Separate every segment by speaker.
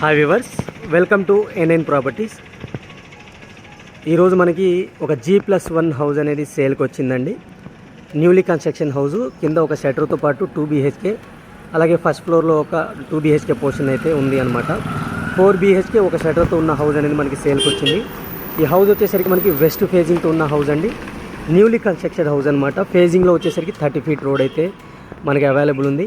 Speaker 1: Hi viewers welcome to NN properties ఈరోజు మనకి ఒక జీ ప్లస్ వన్ హౌస్ అనేది సేల్కి వచ్చిందండి. న్యూలీ కన్స్ట్రక్షన్ హౌస్ కింద ఒక షటర్తో పాటు టూ బీహెచ్కే అలాగే ఫస్ట్ ఫ్లోర్లో ఒక టూ బీహెచ్కే పోర్షన్ అయితే ఉంది అనమాట ఫోర్ బీహెచ్కే ఒక షటర్తో ఉన్న హౌస్ అనేది మనకి సేల్కి వచ్చింది. ఈ హౌస్ వచ్చేసరికి మనకి వెస్ట్ ఫేజింగ్తో ఉన్న హౌస్ అండి. న్యూలీ కన్స్ట్రక్షన్ హౌస్ అనమాట ఫేజింగ్లో వచ్చేసరికి థర్టీ ఫీట్ రోడ్ అయితే మనకి అవైలబుల్ ఉంది.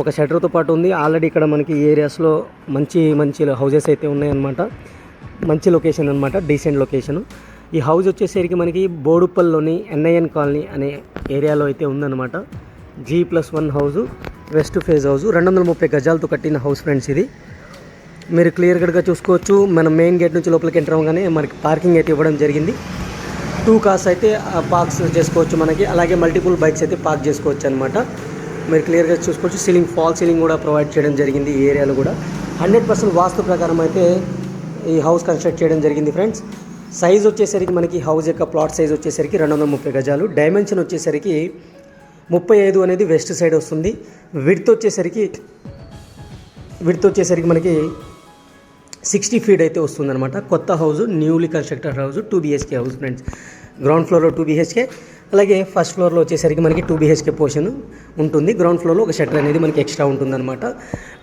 Speaker 1: ఒక షటర్తో పాటు ఉంది. ఆల్రెడీ ఇక్కడ మనకి ఈ ఏరియాస్లో మంచి మంచి హౌజెస్ అయితే ఉన్నాయన్నమాట. మంచి లొకేషన్ అనమాట డీసెంట్ లొకేషన్. ఈ హౌస్ వచ్చేసరికి మనకి బోడుపల్లిలోని ఎన్ఐఎన్ కాలనీ అనే ఏరియాలో అయితే ఉందన్నమాట. G plus one house west phase house రెండు వందల ముప్పై గజాలతో కట్టిన హౌస్ ఫ్రెండ్స్ ఇది. మీరు క్లియర్ కట్గా చూసుకోవచ్చు మనం మెయిన్ గేట్ నుంచి లోపలికి ఎంటర్ అవ్వగానే మనకి పార్కింగ్ అయితే ఇవ్వడం జరిగింది. టూ కార్స్ అయితే పార్క్స్ చేసుకోవచ్చు మనకి. అలాగే మల్టిపుల్ బైక్స్ అయితే పార్క్ చేసుకోవచ్చు అనమాట మీరు క్లియర్గా చూసుకోవచ్చు. సీలింగ్ ఫాల్ సీలింగ్ కూడా ప్రొవైడ్ చేయడం జరిగింది ఈ ఏరియాలో కూడా. హండ్రెడ్ పర్సెంట్ వాస్తు ప్రకారం అయితే ఈ హౌస్ కన్స్ట్రక్ట్ చేయడం జరిగింది ఫ్రెండ్స్ సైజ్ వచ్చేసరికి మనకి హౌస్ యొక్క ప్లాట్ సైజ్ వచ్చేసరికి రెండు వందల ముప్పై గజాలు. డైమెన్షన్ వచ్చేసరికి ముప్పై ఐదు అనేది వెస్ట్ సైడ్ వస్తుంది. విడ్త్ వచ్చేసరికి విడ్త్ వచ్చేసరికి మనకి సిక్స్టీ ఫీట్ అయితే వస్తుందన్నమాట. కొత్త house newly constructed house two BHK house friends ground ఫ్లోర్లో టూ బీహెచ్కే అలాగే ఫస్ట్ ఫ్లోర్లో వచ్చేసరికి మనకి టూ బీహెచ్కే పోర్షన్ ఉంటుంది. గ్రౌండ్ ఫ్లోర్లో ఒక షట్టర్ అనేది మనకి ఎక్స్ట్రా ఉంటుందన్నమాట.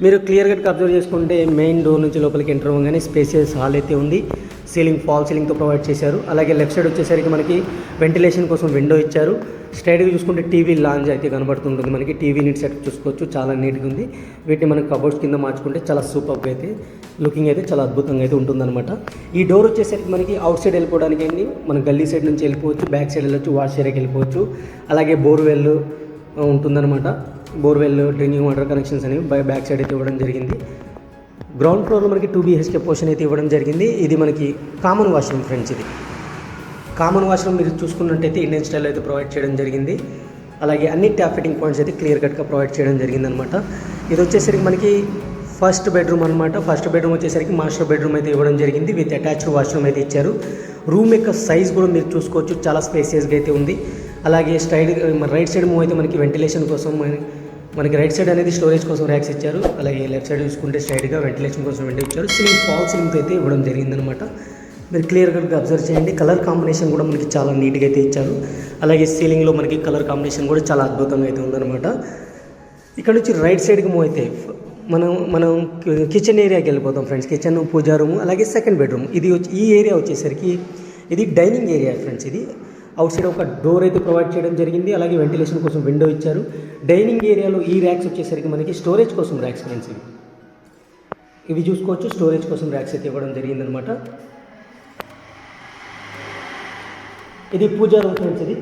Speaker 1: మీరు క్లియర్గా అబ్జర్వ్ చేసుకుంటే మెయిన్ డోర్ నుంచి లోపలికి ఎంటర్ అవ్వగానే స్పేసియస్ హాల్ అయితే ఉంది. సీలింగ్ ఫాల్ సీలింగ్తో ప్రొవైడ్ చేశారు. అలాగే లెఫ్ట్ సైడ్ వచ్చేసరికి మనకి వెంటిలేషన్ కోసం విండో ఇచ్చారు. స్ట్రైట్గా చూసుకుంటే టీవీ లాంజ్ అయితే కనబడుతుంటుంది. మనకి టీవీ నీట్ సెట్ చూసుకోవచ్చు. చాలా నీట్గా ఉంది. వీటిని మనం కబోర్డ్స్ కింద మార్చుకుంటే చాలా సూపర్గా అయితే లుకింగ్ అయితే చాలా అద్భుతంగా అయితే ఉంటుందన్నమాట. ఈ డోర్ వచ్చేసరికి మనకి అవుట్ సైడ్ వెళ్ళిపోవడానికి ఏంటి? మన గల్లీ సైడ్ నుంచి వెళ్ళిపోవచ్చు. బ్యాక్ సైడ్ వెళ్ళొచ్చు. వాష్ ఏరియాకి వెళ్ళిపోవచ్చు. అలాగే బోర్వెల్ ఉంటుందన్నమాట. బోర్వెల్ డ్రింకింగ్ వాటర్ కనెక్షన్స్ అనేవి బై బ్యాక్ సైడ్ అయితే ఇవ్వడం జరిగింది. గ్రౌండ్ ఫ్లోర్లో మనకి టూ బీహెచ్కే పోర్షన్ అయితే ఇవ్వడం జరిగింది. ఇది మనకి కామన్ వాష్రూమ్ ఫ్రెండ్స్ ఇది. కామన్ వాష్రూమ్ మీరు చూసుకున్నట్టయితే ఇండియన్ స్టైల్ అయితే ప్రొవైడ్ చేయడం జరిగింది. అలాగే అన్ని ట్యాప్ ఫిట్టింగ్ పాయింట్స్ అయితే క్లియర్ కట్గా ప్రొవైడ్ చేయడం జరిగింది అనమాట ఇది వచ్చేసరికి మనకి ఫస్ట్ బెడ్రూమ్ అనమాట ఫస్ట్ బెడ్రూమ్ వచ్చేసరికి మాస్టర్ బెడ్రూమ్ అయితే ఇవ్వడం జరిగింది. విత్ అటాచ్డ్ వాష్రూమ్ అయితే ఇచ్చారు. రూమ్ యొక్క సైజ్ కూడా మీరు చూసుకోవచ్చు. చాలా స్పేసియస్గా అయితే ఉంది. అలాగే స్టైడ్ రైట్ సైడ్ మూవ్ అయితే మనకి వెంటిలేషన్ కోసం మనకి రైట్ సైడ్ అనేది స్టోరేజ్ కోసం ర్యాక్స్ ఇచ్చారు. అలాగే లెఫ్ట్ సైడ్ చూసుకుంటే స్ట్రైట్గా వెంటిలేషన్ కోసం వెంట ఇచ్చారు. సీలింగ్ ఫాల్ సీలింగ్తో అయితే ఇవ్వడం జరిగిందనమాట మీరు క్లియర్గా అబ్జర్వ్ చేయండి. కలర్ కాంబినేషన్ కూడా మనకి చాలా నీట్గా అయితే ఇచ్చారు. అలాగే సీలింగ్లో మనకి కలర్ కాంబినేషన్ కూడా చాలా అద్భుతంగా అయితే ఉందన్నమాట. ఇక్కడ నుంచి రైట్ సైడ్కి మూవ్ అయితే మనం మనం కిచెన్ ఏరియాకి వెళ్ళిపోతాం ఫ్రెండ్స్ కిచెన్ పూజా రూమ్ అలాగే సెకండ్ బెడ్రూమ్ ఇది వచ్చి ఈ ఏరియా వచ్చేసరికి ఇది డైనింగ్ ఏరియా ఫ్రెండ్స్ ఇది. అవుట్ సైడ్ ఒక డోర్ అయితే ప్రొవైడ్ చేయడం జరిగింది. అలాగే వెంటిలేషన్ కోసం విండో ఇచ్చారు. డైనింగ్ ఏరియాలో ఈ ర్యాక్స్ వచ్చేసరికి మనకి స్టోరేజ్ కోసం ర్యాక్స్ ఫ్రెండ్స్ ఇవి. ఇవి చూసుకోవచ్చు. స్టోరేజ్ కోసం ర్యాక్స్ అయితే ఇవ్వడం జరిగిందనమాట ఇది పూజా రూమ్ ఫ్రెండ్స్ ఇది.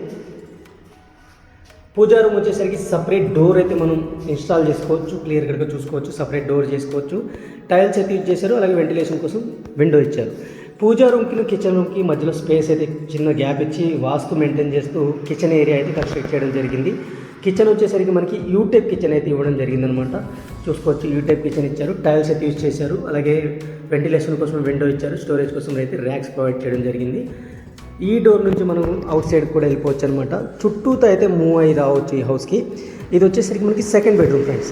Speaker 1: పూజా రూమ్ వచ్చేసరికి సపరేట్ డోర్ అయితే మనం ఇన్స్టాల్ చేసుకోవచ్చు క్లియర్ కట్గా చూసుకోవచ్చు సపరేట్ డోర్ చేసుకోవచ్చు. టైల్స్ అయితే యూజ్ చేశారు అలాగే వెంటిలేషన్ కోసం విండో ఇచ్చారు. పూజా రూమ్కి కిచెన్ రూమ్కి మధ్యలో స్పేస్ అయితే చిన్న గ్యాప్ ఇచ్చి వాస్తు మెయింటైన్ చేస్తూ కిచెన్ ఏరియా అయితే కన్స్ట్రక్ట్ చేయడం జరిగింది. కిచెన్ వచ్చేసరికి మనకి యూ టైప్ కిచెన్ అయితే ఇవ్వడం జరిగిందనమాట చూసుకోవచ్చు యూ టైప్ కిచెన్ ఇచ్చారు టైల్స్ అయితే యూజ్ చేశారు అలాగే వెంటిలేషన్ కోసం విండో ఇచ్చారు స్టోరేజ్ కోసం అయితే ర్యాక్స్ ప్రొవైడ్ చేయడం జరిగింది. ఈ డోర్ నుంచి మనం అవుట్ సైడ్ కూడా వెళ్ళిపోవచ్చు అనమాట చుట్టూతో అయితే మూవ్ అయ్యి రావచ్చు ఈ హౌస్కి ఇది వచ్చేసరికి మనకి సెకండ్ బెడ్రూమ్ ఫ్రెండ్స్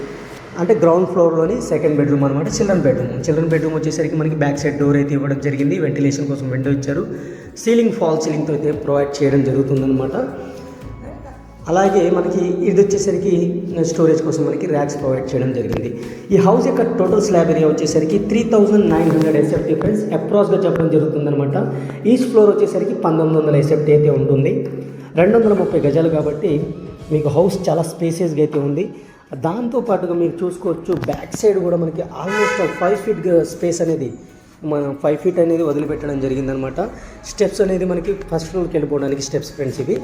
Speaker 1: అంటే గ్రౌండ్ ఫ్లోర్లోని సెకండ్ బెడ్రూమ్ అనమాట చిల్డ్రన్ బెడ్రూమ్ చిల్డ్రన్ బెడ్రూమ్ వచ్చేసరికి మనకి బ్యాక్ సైడ్ డోర్ అయితే ఇవ్వడం జరిగింది. వెంటిలేషన్ కోసం విండో ఇచ్చారు. సీలింగ్ ఫాల్ సీలింగ్తో అయితే ప్రొవైడ్ చేయడం జరుగుతుందనమాట అలాగే మనకి ఇది వచ్చేసరికి స్టోరేజ్ కోసం మనకి ర్యాక్స్ ప్రొవైడ్ చేయడం జరిగింది. ఈ హౌస్ యొక్క టోటల్ స్లాబ్ ఏరియా వచ్చేసరికి three thousand nine hundred SFT friends అప్రాక్స్గా చెప్పడం జరుగుతుందనమాట ఈస్ట్ ఫ్లోర్ వచ్చేసరికి పంతొమ్మిది వందల ఎస్ఎఫ్టీ అయితే ఉంటుంది. రెండు వందల ముప్పై గజాలు కాబట్టి మీకు హౌస్ చాలా స్పేసియస్గా అయితే ఉంది. దాంతో పాటుగా మీరు చూసుకోవచ్చు బ్యాక్ సైడ్ కూడా మనకి ఆల్మోస్ట్ ఫైవ్ ఫీట్ స్పేస్ అనేది మన ఫైవ్ ఫీట్ అనేది వదిలిపెట్టడం జరిగిందనమాట స్టెప్స్ అనేది మనకి ఫస్ట్ ఫ్లోర్కి వెళ్ళిపోవడానికి స్టెప్స్ ఫ్రెండ్స్ ఇవి.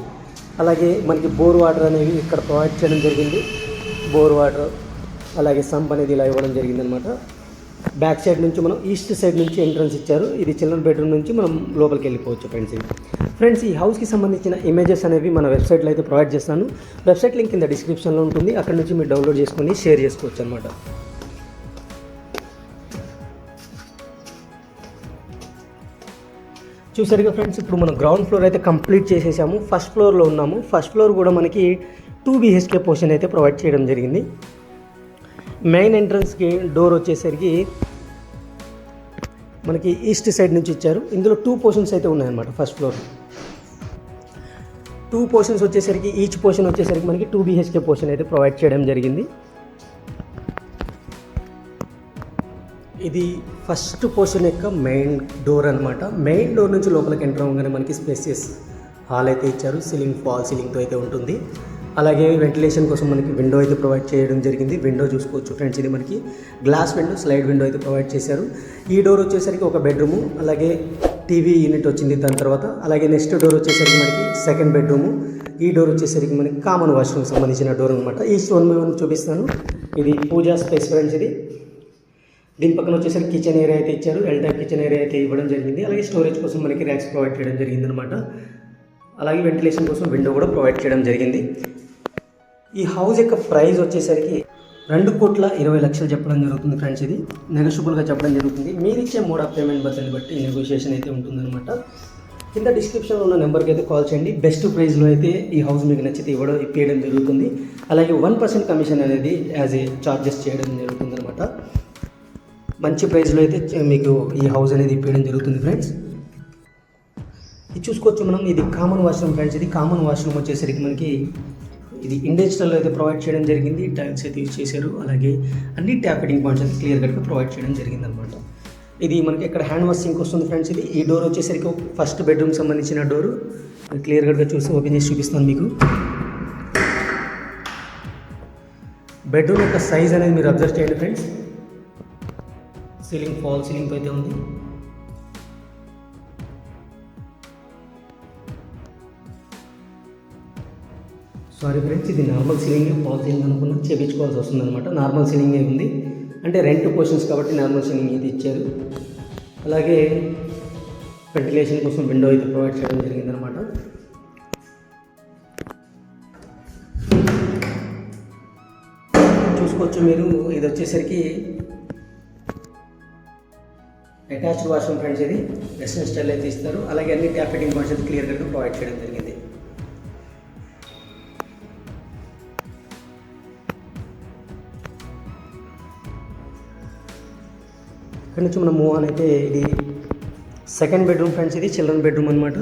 Speaker 1: అలాగే మనకి బోర్ వాటర్ అనేవి ఇక్కడ ప్రొవైడ్ చేయడం జరిగింది. బోర్ వాటర్ అలాగే సంప్ అనేది ఇలా ఇవ్వడం జరిగిందనమాట బ్యాక్ సైడ్ నుంచి మనం ఈస్ట్ సైడ్ నుంచి ఎంట్రన్స్ ఇచ్చారు. ఇది చిల్డ్రన్ బెడ్రూమ్ నుంచి మనం లోపలికి వెళ్ళిపోవచ్చు ఫ్రెండ్స్ ఇది ఫ్రెండ్స్ ఈ హౌస్కి సంబంధించిన ఇమేజెస్ అనేవి మన వెబ్సైట్లో అయితే ప్రొవైడ్ చేస్తాను. వెబ్సైట్ లింక్ కింద డిస్క్రిప్షన్లో ఉంటుంది. అక్కడ నుంచి మీరు డౌన్లోడ్ చేసుకొని షేర్ చేసుకోవచ్చు అనమాట చూసారుగా ఫ్రెండ్స్ ఇప్పుడు మనం గ్రౌండ్ ఫ్లోర్ అయితే కంప్లీట్ చేసేసాము. ఫస్ట్ ఫ్లోర్లో ఉన్నాము. ఫస్ట్ ఫ్లోర్ కూడా మనకి టూ బీహెచ్కే పోర్షన్ అయితే ప్రొవైడ్ చేయడం జరిగింది. మెయిన్ ఎంట్రన్స్కి డోర్ వచ్చేసరికి మనకి ఈస్ట్ సైడ్ నుంచి ఇచ్చారు ఇందులో టూ పోర్షన్స్ అయితే ఉన్నాయన్నమాట ఫస్ట్ ఫ్లోర్ టూ పోర్షన్స్ వచ్చేసరికి ఈచ్ పోర్షన్ వచ్చేసరికి మనకి టూ బీహెచ్కే పోర్షన్ అయితే ప్రొవైడ్ చేయడం జరిగింది. ఇది ఫస్ట్ పోర్షన్ యొక్క మెయిన్ డోర్ అనమాట మెయిన్ డోర్ నుంచి లోపలికి ఎంటర్ అవ్వగానే మనకి స్పేసియస్ హాల్ అయితే ఇచ్చారు. సీలింగ్ ఫాల్ సీలింగ్తో అయితే ఉంటుంది. అలాగే వెంటిలేషన్ కోసం మనకి విండో అయితే ప్రొవైడ్ చేయడం జరిగింది. విండో చూసుకోవచ్చు ఫ్రెండ్స్ ఇది మనకి గ్లాస్ విండో స్లైడ్ విండో అయితే ప్రొవైడ్ చేశారు. ఈ డోర్ వచ్చేసరికి ఒక బెడ్రూము అలాగే టీవీ యూనిట్ వచ్చింది దాని తర్వాత. అలాగే నెక్స్ట్ డోర్ వచ్చేసరికి మనకి సెకండ్ బెడ్రూము. ఈ డోర్ వచ్చేసరికి మనకి కామన్ వాష్రూమ్ సంబంధించిన డోర్ అనమాట ఈ వన్ బై వన్ చూపిస్తాను. ఇది పూజా స్పేస్ ఫ్రెండ్స్ ఇది. దీని పక్కన వచ్చేసరికి కిచెన్ ఏరియా అయితే ఇచ్చారు. ఎల్ టైప్ కిచెన్ ఏరియా అయితే ఇవ్వడం జరిగింది. అలాగే స్టోరేజ్ కోసం మనకి ర్యాక్స్ ప్రొవైడ్ చేయడం జరిగింది అనమాట అలాగే వెంటిలేషన్ కోసం విండో కూడా ప్రొవైడ్ చేయడం జరిగింది. ఈ హౌస్ యొక్క ప్రైస్ వచ్చేసరికి రెండు కోట్ల ఇరవై లక్షలు చెప్పడం జరుగుతుంది ఫ్రెండ్స్ ఇది. నెగోషియబుల్గా చెప్పడం జరుగుతుంది. మీరు ఇచ్చే మోడ్ ఆఫ్ పేమెంట్ బస్సుని బట్టి నెగోషియేషన్ అయితే ఉంటుందన్నమాట. కింద డిస్క్రిప్షన్లో ఉన్న నెంబర్కి అయితే కాల్ చేయండి. బెస్ట్ ప్రైస్లో అయితే ఈ హౌస్ మీకు నచ్చితే ఇవ్వడం ఇప్పించడం జరుగుతుంది. అలాగే వన్ పర్సెంట్ కమిషన్ అనేది యాజ్ ఏ చార్జెస్ చేయడం జరుగుతుంది అనమాట మంచి ప్రైస్లో అయితే మీకు ఈ హౌస్ అనేది ఇప్పించడం జరుగుతుంది ఫ్రెండ్స్. ఇది చూసుకోవచ్చు మనం ఇది కామన్ వాష్రూమ్ ఫ్రెండ్స్. ఇది కామన్ వాష్రూమ్ వచ్చేసరికి మనకి ఇది ఇండస్ట్రియల్ అయితే ప్రొవైడ్ చేయడం జరిగింది. టైల్స్ అయితే యూజ్ చేశారు. అలాగే అన్ని ట్యాప్ ఫిటింగ్ పాయింట్స్ అయితే క్లియర్ కట్గా ప్రొవైడ్ చేయడం జరిగింది అనమాట ఇది మనకి ఇక్కడ హ్యాండ్ వాష్ సింక్ వస్తుంది ఫ్రెండ్స్. ఇది ఈ డోర్ వచ్చేసరికి ఫస్ట్ బెడ్రూమ్ సంబంధించిన డోరు. క్లియర్ కట్గా చూసి ఓపెన్ చేసి చూపిస్తాను మీకు. బెడ్రూమ్ యొక్క సైజ్ అనేది మీరు అబ్జర్వ్ చేయండి ఫ్రెండ్స్. సీలింగ్ ఫాల్ సీలింగ్ అయితే ఉంది. సారీ ఫ్రెండ్స్ ఇది నార్మల్ సీలింగ్ ఫాల్ సీలింగ్ అనుకున్నా చేపించుకోవాల్సి వస్తుంది అనమాట నార్మల్ సీలింగే ఉంది. అంటే రెంట్ పోర్షన్స్ కాబట్టి నార్మల్ సీలింగ్ ఇది ఇచ్చారు. అలాగే వెంటిలేషన్ కోసం విండో అయితే ప్రొవైడ్ చేయడం జరిగిందనమాట చూసుకోవచ్చు మీరు. ఇది వచ్చేసరికి అటాచ్డ్ వాష్రూమ్ ఫ్రెండ్స్ ఇది వెస్ట్రన్ స్టైల్ అయితే ఇస్తారు. అలాగే అన్ని ట్యాప్ ఫిట్టింగ్ పాయింట్స్ అయితే క్లియర్ కట్గా ప్రొవైడ్ చేయడం జరిగింది. ఇక్కడ నుంచి మనం మూవ్ ఆన్ అయితే ఇది సెకండ్ బెడ్రూమ్ ఫ్రెండ్స్ ఇది చిల్డ్రన్ బెడ్రూమ్ అనమాట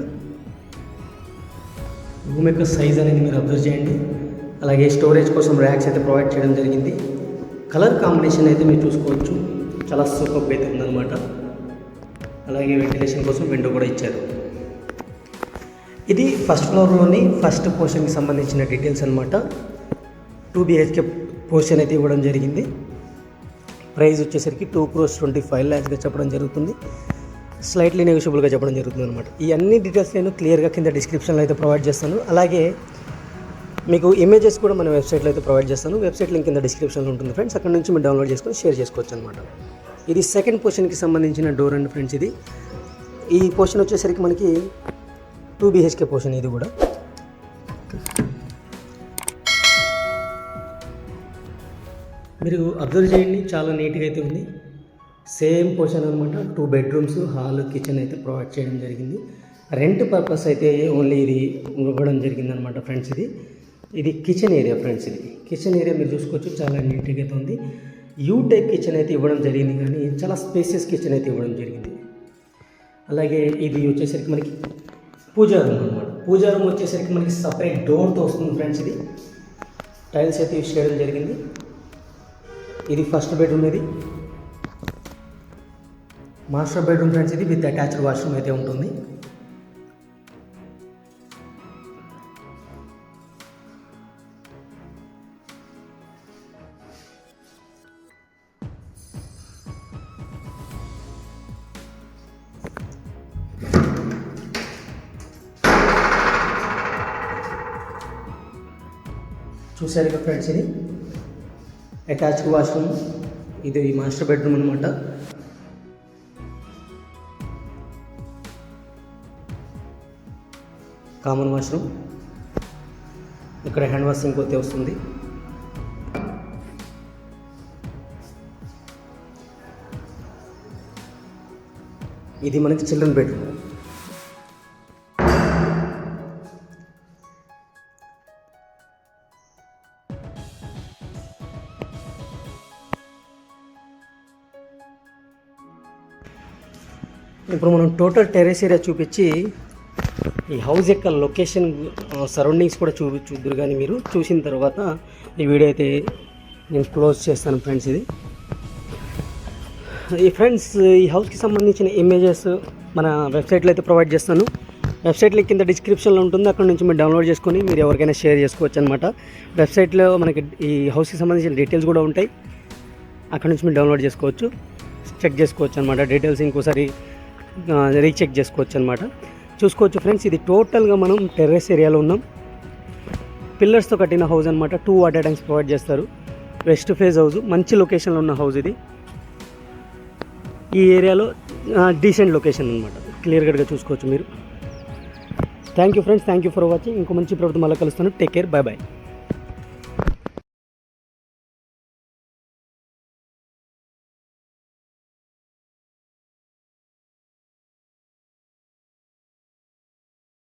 Speaker 1: రూమ్ యొక్క సైజ్ అనేది మీరు అబ్జర్వ్ చేయండి. అలాగే స్టోరేజ్ కోసం ర్యాక్స్ అయితే ప్రొవైడ్ చేయడం జరిగింది. కలర్ కాంబినేషన్ అయితే మీరు చూసుకోవచ్చు. చాలా సూపర్ అయితే ఉందన్నమాట. అలాగే వెంటిలేషన్ కోసం విండో కూడా ఇచ్చారు. ఇది ఫస్ట్ ఫ్లోర్లోని ఫస్ట్ పోర్షన్కి సంబంధించిన డీటెయిల్స్ అనమాట టూ బిహెచ్కే పోర్షన్ అయితే ఇవ్వడం జరిగింది. ప్రైస్ వచ్చేసరికి టూ క్రోస్ ట్వంటీ ఫైవ్ ల్యాక్స్గా చెప్పడం జరుగుతుంది. స్లైట్లీ నెగోషియబుల్గా చెప్పడం జరుగుతుంది అనమాట ఈ అన్ని డీటెయిల్స్ నేను క్లియర్గా కింద డిస్క్రిప్షన్లో అయితే ప్రొవైడ్ చేస్తాను. అలాగే మీకు ఇమేజెస్ కూడా మన వెబ్సైట్లో అయితే ప్రొవైడ్ చేస్తాను. వెబ్సైట్ లింక్ కింద డిస్క్రిప్షన్లో ఉంటుంది ఫ్రెండ్స్. అక్కడ నుంచి మీరు డౌన్లోడ్ చేసుకొని షేర్ చేసుకోవచ్చు అనమాట ఇది సెకండ్ పోర్షన్కి సంబంధించిన డోర్ అండ్ ఫ్రెండ్స్ ఇది. ఈ పోర్షన్ వచ్చేసరికి మనకి టూ బీహెచ్కే పోర్షన్ ఇది కూడా. మీరు అబ్జర్వ్ చేయండి చాలా నీట్గా అయితే ఉంది. సేమ్ పోర్షన్ అనమాట టూ బెడ్రూమ్స్ హాల్ కిచెన్ అయితే ప్రొవైడ్ చేయడం జరిగింది. రెంట్ పర్పస్ అయితే ఓన్లీ ఇది ఇవ్వడం జరిగింది అనమాట ఫ్రెండ్స్ ఇది. ఇది కిచెన్ ఏరియా ఫ్రెండ్స్ ఇది. కిచెన్ ఏరియా మీరు చూసుకోవచ్చు చాలా నీట్గా అయితే ఉంది. యూ టైప్ కిచెన్ అయితే ఇవ్వడం జరిగింది కానీ చాలా స్పేసియస్ కిచెన్ అయితే ఇవ్వడం జరిగింది. అలాగే ఇది వచ్చేసరికి మనకి పూజా రూమ్ అనమాట పూజా రూమ్ వచ్చేసరికి మనకి సపరేట్ డోర్తో వస్తుంది ఫ్రెండ్స్ ఇది. టైల్స్ అయితే యూస్ చేయడం జరిగింది. ఇది ఫస్ట్ బెడ్రూమ్ ఇది. మాస్టర్ బెడ్రూమ్ ఫ్రెండ్స్ ఇది విత్ అటాచ్డ్ వాష్రూమ్ అయితే ఉంటుంది. చూసారు కదా ఫ్రెండ్స్ ఇది అటాచ్డ్ వాష్రూమ్ ఇది మాస్టర్ బెడ్రూమ్ అనమాట కామన్ వాష్రూమ్ ఇక్కడ హ్యాండ్ వాష్ సింక్ వస్తుంది. ఇది మనకి చిల్డ్రన్ బెడ్రూమ్ ఇప్పుడు మనం టోటల్ టెరెస్ ఏరియా చూపించి ఈ హౌస్ యొక్క లొకేషన్ సరౌండింగ్స్ కూడా చూ చూద్దరు కానీ మీరు. చూసిన తర్వాత ఈ వీడియో అయితే నేను క్లోజ్ చేస్తాను ఫ్రెండ్స్ ఇది. ఈ ఫ్రెండ్స్ ఈ హౌస్కి సంబంధించిన ఇమేజెస్ మన వెబ్సైట్లో అయితే ప్రొవైడ్ చేస్తాను. వెబ్సైట్లో కింద డిస్క్రిప్షన్లో ఉంటుంది. అక్కడ నుంచి మీరు డౌన్లోడ్ చేసుకొని మీరు ఎవరికైనా షేర్ చేసుకోవచ్చు అనమాట వెబ్సైట్లో మనకి ఈ హౌస్కి సంబంధించిన డీటెయిల్స్ కూడా ఉంటాయి. అక్కడ నుంచి మీరు డౌన్లోడ్ చేసుకోవచ్చు. చెక్ చేసుకోవచ్చు అనమాట డీటెయిల్స్ ఇంకోసారి రీచెక్ చేసుకోవచ్చు అనమాట చూసుకోవచ్చు ఫ్రెండ్స్ ఇది టోటల్గా మనం టెర్రస్ ఏరియాలో ఉన్నాం. పిల్లర్స్తో కట్టిన హౌస్ అనమాట టూ వాటర్ ట్యాంక్స్ ప్రొవైడ్ చేస్తారు. వెస్ట్ ఫేజ్ హౌస్ మంచి లొకేషన్లో ఉన్న హౌస్ ఇది. ఈ ఏరియాలో డీసెంట్ లొకేషన్ అనమాట క్లియర్ కట్గా చూసుకోవచ్చు మీరు. Thank you friends thank you for watching ఇంకో మంచి ప్రభుత్వం మళ్ళీ కలుస్తాను. Take care bye bye